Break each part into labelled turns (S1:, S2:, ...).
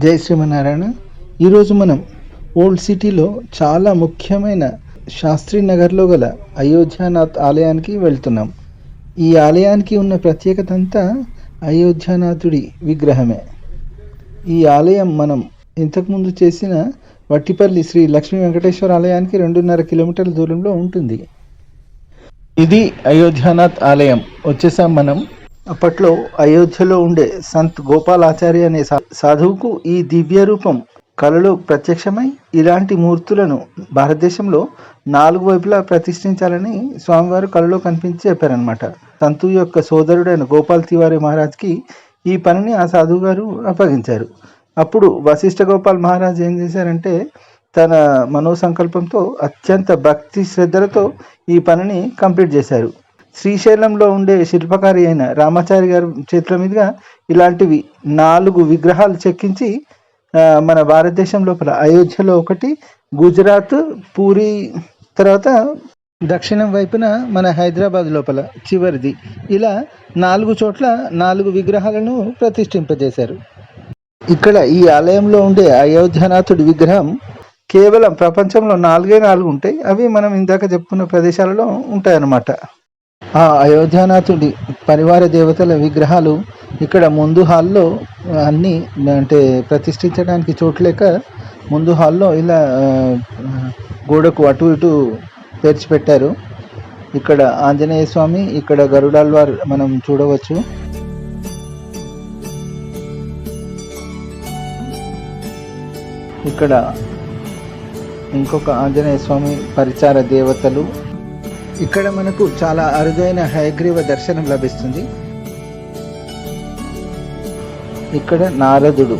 S1: జై శ్రీమనారాయణ ఈరోజు మనం ఓల్డ్ సిటీలో చాలా ముఖ్యమైన శాస్త్రి నగర్లో గల అయోధ్యానాథ్ ఆలయానికి వెళ్తున్నాం. ఈ ఆలయానికి ఉన్న ప్రత్యేకత అంతా అయోధ్యానాథుడి విగ్రహమే. ఈ ఆలయం మనం ఇంతకుముందు చేసిన వట్టిపల్లి శ్రీ లక్ష్మీ వెంకటేశ్వర ఆలయానికి రెండున్నర కిలోమీటర్ల దూరంలో ఉంటుంది. ఇది అయోధ్యానాథ్ ఆలయం. వచ్చేసాం మనం అప్పట్లో అయోధ్యలో ఉండే సంత్ గోపాలాచార్య అనే సాధువుకు ఈ దివ్య రూపం కళలో ప్రత్యక్షమై ఇలాంటి మూర్తులను భారతదేశంలో నాలుగు వైపులా ప్రతిష్ఠించాలని స్వామివారు కళలో కనిపించి చెప్పారనమాట సంతు యొక్క సోదరుడైన గోపాల్ తివారి మహారాజ్కి ఈ పనిని ఆ సాధువు గారు అప్పగించారు. అప్పుడు వశిష్ఠ గోపాల్ మహారాజ్ ఏం చేశారంటే తన మనోసంకల్పంతో అత్యంత భక్తి శ్రద్ధలతో ఈ పనిని కంప్లీట్ చేశారు. శ్రీశైలంలో ఉండే శిల్పకారి అయిన రామాచారి గారి చేతుల మీదుగా ఇలాంటివి నాలుగు విగ్రహాలు చెక్కించి మన భారతదేశం లోపల అయోధ్యలో ఒకటి గుజరాత్ పూరి తర్వాత దక్షిణం వైపున మన హైదరాబాద్ లోపల చివరిది. ఇలా నాలుగు చోట్ల నాలుగు విగ్రహాలను ప్రతిష్ఠింపజేశారు. ఇక్కడ ఈ ఆలయంలో ఉండే అయోధ్యనాథుడి విగ్రహం కేవలం ప్రపంచంలో నాలుగే నాలుగు ఉంటాయి. అవి మనం ఇందాక చెప్పుకున్న ప్రదేశాలలో ఉంటాయన్నమాట. ఆ అయోధ్యానాథుడి పరివార దేవతల విగ్రహాలు ఇక్కడ ముందు హాల్లో అన్నీ అంటే ప్రతిష్ఠించడానికి చోటు లేక ముందు హాల్లో ఇలా గోడకు అటు ఇటు పేర్చిపెట్టారు. ఇక్కడ ఆంజనేయ స్వామి ఇక్కడ గరుడాల్వార్ మనం చూడవచ్చు. ఇక్కడ ఇంకొక ఆంజనేయ స్వామి పరిచార దేవతలు ఇక్కడ మనకు చాలా అరుదైన హయగ్రీవ దర్శనం లభిస్తుంది. ఇక్కడ నారదుడు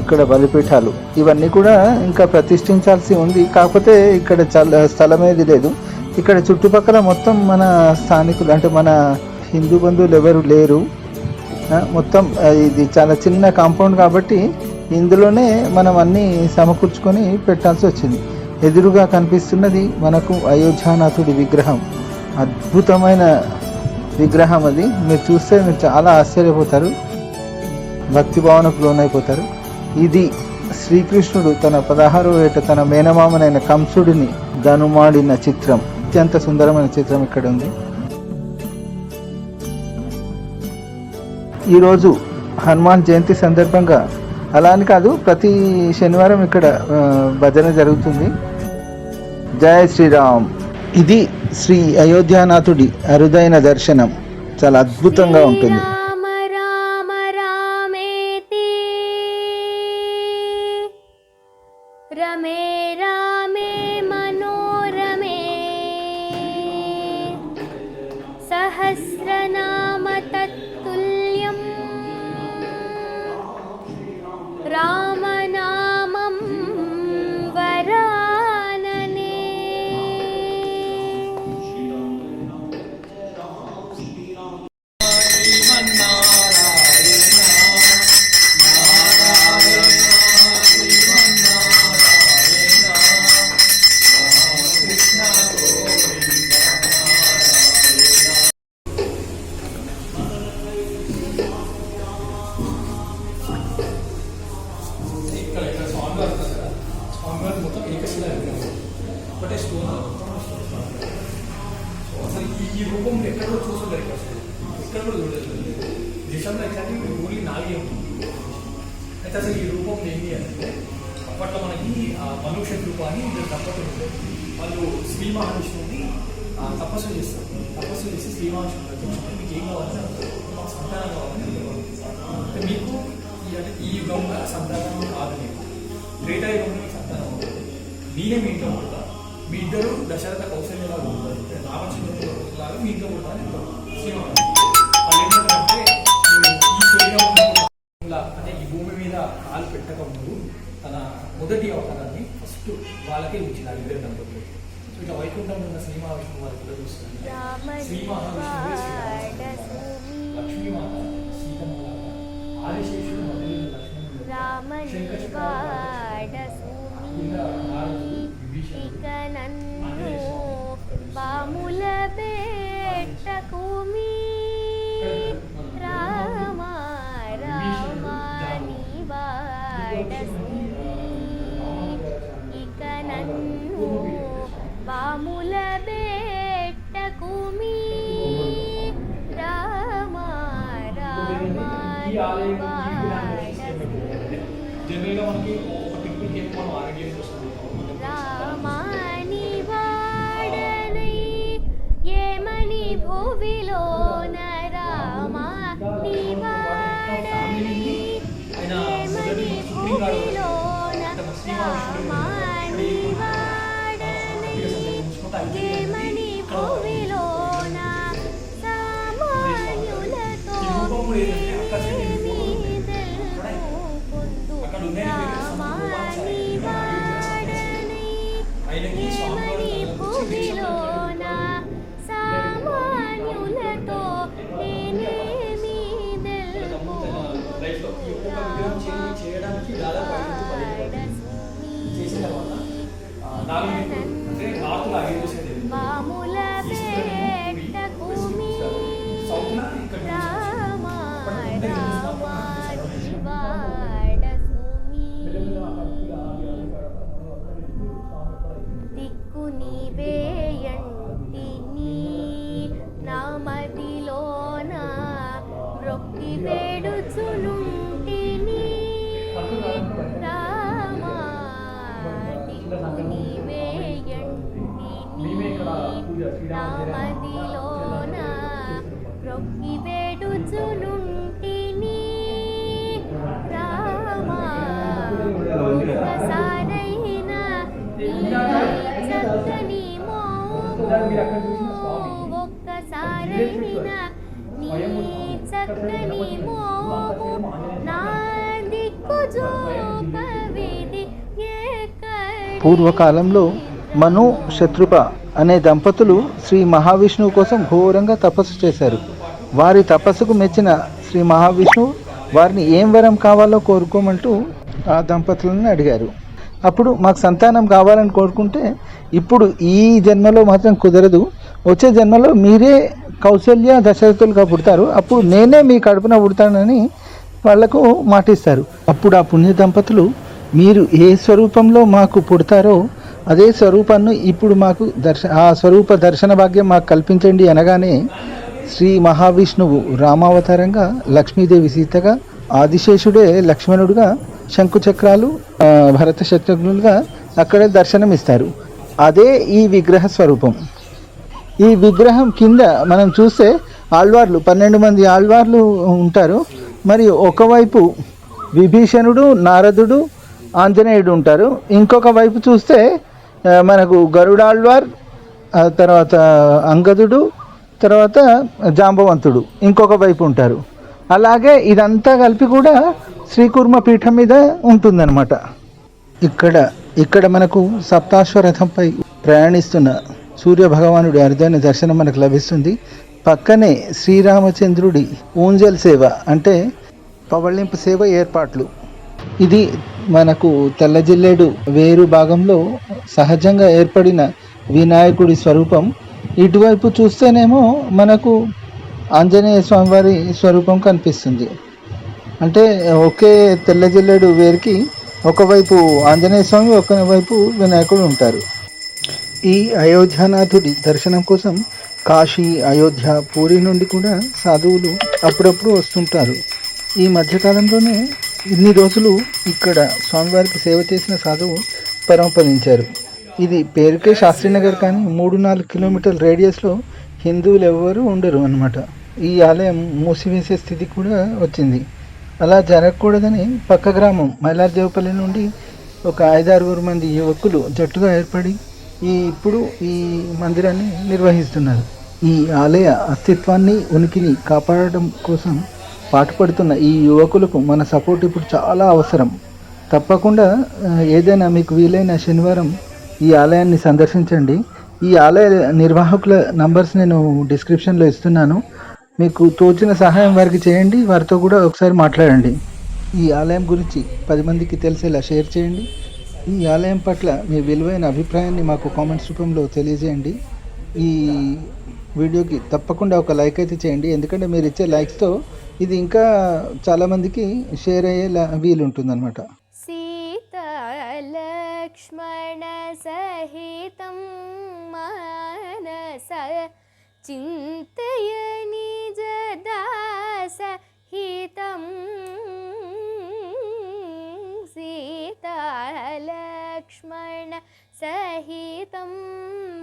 S1: ఇక్కడ బలిపీఠాలు. ఇవన్నీ కూడా ఇంకా ప్రతిష్ఠించాల్సి ఉంది. కాకపోతే ఇక్కడ చాలా స్థలం ఏది లేదు. ఇక్కడ చుట్టుపక్కల మొత్తం మన స్థానికులు అంటే మన హిందూ బంధువులు ఎవరు లేరు. మొత్తం ఇది చాలా చిన్న కాంపౌండ్ కాబట్టి ఇందులోనే మనం అన్నీ సమకూర్చుకొని పెట్టాల్సి వచ్చింది. ఎదురుగా కనిపిస్తున్నది మనకు అయోధ్యానాథుడి విగ్రహం. అద్భుతమైన విగ్రహం అది. మీరు చూస్తే మీరు చాలా ఆశ్చర్యపోతారు. భక్తి భావనకు లోనైపోతారు. ఇది శ్రీకృష్ణుడు తన పదహారో ఏట తన మేనమామనైన కంసుడిని ధనుమాడిన చిత్రం. అత్యంత సుందరమైన చిత్రం ఇక్కడ ఉంది. ఈరోజు హనుమాన్ జయంతి సందర్భంగా అలా అని కాదు ప్రతి శనివారం ఇక్కడ భజన జరుగుతుంది. జయ శ్రీరామ్. ఇది శ్రీ అయోధ్యానాథుడి అరుదైన దర్శనం. చాలా అద్భుతంగా ఉంటుంది.
S2: రమే
S3: రా అయితే అసలు ఈ రూపం ఏంటి అంటే అప్పట్లో మనకి మనుష్య రూపం అని ఇద్దరు దంపతులు ఉంటారు వాళ్ళు శ్రీ మహావిష్ణువుని తపస్సు చేస్తారు. తపస్సు చేసి శ్రీ మహావిష్ణువు ప్రత్యక్షమై మీకు ఏం కావాలని అడుగుతారు మాకు సంతానం కావాలని అంటే మీకు ఈ అంటే ఈ యుగంలో సంతానం కాదు మీకు. త్రేతా యుగంలో సంతానం ఉంటుంది. నేనే మీ ఇంట్లో ఉంటా మీ ఇద్దరు దశరథ కౌశల్యలాగా ఉంటారు. రామచంద్రుడు లాగా మీ ఇంట్లో పుడతా అని అంటారు వాళ్ళు ఏమంటారంటే ఈ శరీరం ఉన్నప్పుడు ఇలా అంటే ఈ భూమి మీద కాలు పెట్టక ముందు తన మొదటి అవతారాన్ని వాళ్ళకే ఇచ్చిన ఇద్దరు దంపతులు సో ఇట్లా వైకుంఠంలో ఉన్న శ్రీ మహావిష్ణువు వారికి కూడా చూస్తుంది శ్రీ మహావిష్ణువే లక్ష్మీమాత సీతమ్మ ఆదిశేషుడు
S2: ఇక నన్ను పెట్టకుమి రామ రామ నీ Hallelujah.
S3: లైఫ్లో ఈ ఒక్కొక్క విగ్రహం చేంజ్ చేయడానికి దాదాపు ఐదు పదిహేను చేసిన తర్వాత నాలుగు అంటే నార్త్లో ఐదు చేసేది.
S2: నామదిలోన రొక్కి వేడుచునుంటిని రామ ఒక్కసారైనా నీ చక్కని మోము. ఒక్కసారైనా నీ చక్కని మోము. నా దిక్కు చూపవిది ఎక్కడి
S1: పూర్వకాలంలో మను శత్రుప అనే దంపతులు శ్రీ మహావిష్ణువు కోసం ఘోరంగా తపస్సు చేశారు. వారి తపస్సుకు మెచ్చిన శ్రీ మహావిష్ణువు వారిని ఏం వరం కావాలో కోరుకోమంటూ ఆ దంపతులను అడిగారు. అప్పుడు మాకు సంతానం కావాలని కోరుకుంటే ఇప్పుడు ఈ జన్మలో మాత్రం కుదరదు. వచ్చే జన్మలో మీరే కౌశల్య దశరథులుగా పుడతారు. అప్పుడు నేనే మీ కడుపున పుడతానని వాళ్ళకు మాటిస్తారు. అప్పుడు ఆ పుణ్య దంపతులు మీరు ఏ స్వరూపంలో మాకు పుడతారో అదే స్వరూపాన్ని ఇప్పుడు మాకు దర్శ ఆ స్వరూప దర్శన భాగ్యం మాకు కల్పించండి అనగానే శ్రీ మహావిష్ణువు రామావతారంగా లక్ష్మీదేవి సీతగా ఆదిశేషుడే లక్ష్మణుడుగా శంకుచక్రాలు భరత శత్రుఘ్నులుగా అక్కడే దర్శనమిస్తారు. అదే ఈ విగ్రహ స్వరూపం. ఈ విగ్రహం కింద మనం చూస్తే ఆళ్వార్లు పన్నెండు మంది ఆళ్వార్లు ఉంటారు. మరి ఒకవైపు విభీషణుడు నారదుడు ఆంజనేయుడు ఉంటారు. ఇంకొక వైపు చూస్తే మనకు గరుడాళ్వార్ తర్వాత అంగదుడు తర్వాత జాంబవంతుడు ఇంకొక వైపు ఉంటారు. అలాగే ఇదంతా కలిపి కూడా శ్రీకుర్మ పీఠం మీద ఉంటుందన్నమాట. ఇక్కడ ఇక్కడ మనకు సప్తాశ్వ రథంపై ప్రయాణిస్తున్న సూర్య భగవానుడి అరుదైన దర్శనం మనకు లభిస్తుంది. పక్కనే శ్రీరామచంద్రుడి ఊంజల్ సేవ అంటే పవళింపు సేవ ఏర్పాట్లు. ఇది మనకు తెల్లజిల్లేడు వేరు భాగంలో సహజంగా ఏర్పడిన వినాయకుడి స్వరూపం. ఇటువైపు చూస్తేనేమో మనకు ఆంజనేయ స్వామివారి స్వరూపం కనిపిస్తుంది. అంటే ఒకే తెల్లజిల్లేడు వేరుకి ఒకవైపు ఆంజనేయ స్వామి ఒకవైపు వినాయకుడు ఉంటారు. ఈ అయోధ్యానాథుడి దర్శనం కోసం కాశీ అయోధ్య పూరి నుండి కూడా సాధువులు అప్పుడప్పుడు వస్తుంటారు. ఈ మధ్యకాలంలోనే ఇన్ని రోజులు ఇక్కడ స్వామివారికి సేవ చేసిన సాధువు పరమపదించారు. ఇది పేరుకే శాస్త్రీనగర్ కానీ మూడు నాలుగు కిలోమీటర్ల రేడియస్లో హిందువులు ఎవ్వరూ ఉండరు అన్నమాట. ఈ ఆలయం మూసివేసే స్థితి కూడా వచ్చింది. అలా జరగకూడదని పక్క గ్రామం మైలార్దేవపల్లి నుండి ఒక ఐదారుగురు మంది యువకులు జట్టుగా ఏర్పడి ఈ ఇప్పుడు ఈ మందిరాన్ని నిర్వహిస్తున్నారు. ఈ ఆలయ అస్తిత్వాన్ని ఉనికిని కాపాడడం కోసం పాటుపడుతున్న ఈ యువకులకు మన సపోర్ట్ ఇప్పుడు చాలా అవసరం. తప్పకుండా ఏదైనా మీకు వీలైన శనివారం ఈ ఆలయాన్ని సందర్శించండి. ఈ ఆలయ నిర్వాహకుల నంబర్స్ నేను డిస్క్రిప్షన్లో ఇస్తున్నాను. మీకు తోచిన సహాయం వారికి చేయండి వారితో కూడా ఒకసారి మాట్లాడండి. ఈ ఆలయం గురించి పది మందికి తెలిసేలా షేర్ చేయండి. ఈ ఆలయం పట్ల మీ విలువైన అభిప్రాయాన్ని మాకు కామెంట్స్ రూపంలో తెలియజేయండి. ఈ వీడియోకి తప్పకుండా ఒక లైక్ అయితే చేయండి. ఎందుకంటే మీరు ఇచ్చే లైక్స్తో ఇది ఇంకా చాలామందికి షేర్ అయ్యేలా వీలు ఉంటుందన్నమాట.
S2: సీత లక్ష్మణ సహితం మానస చింతయ నిజ దాసహితం సీత లక్ష్మణ సహితం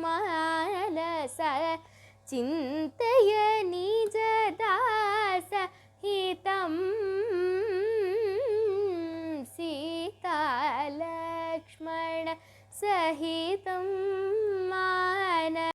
S2: మానస चिन्तय निजदासहितं सीतालक्ष्मणसहितम्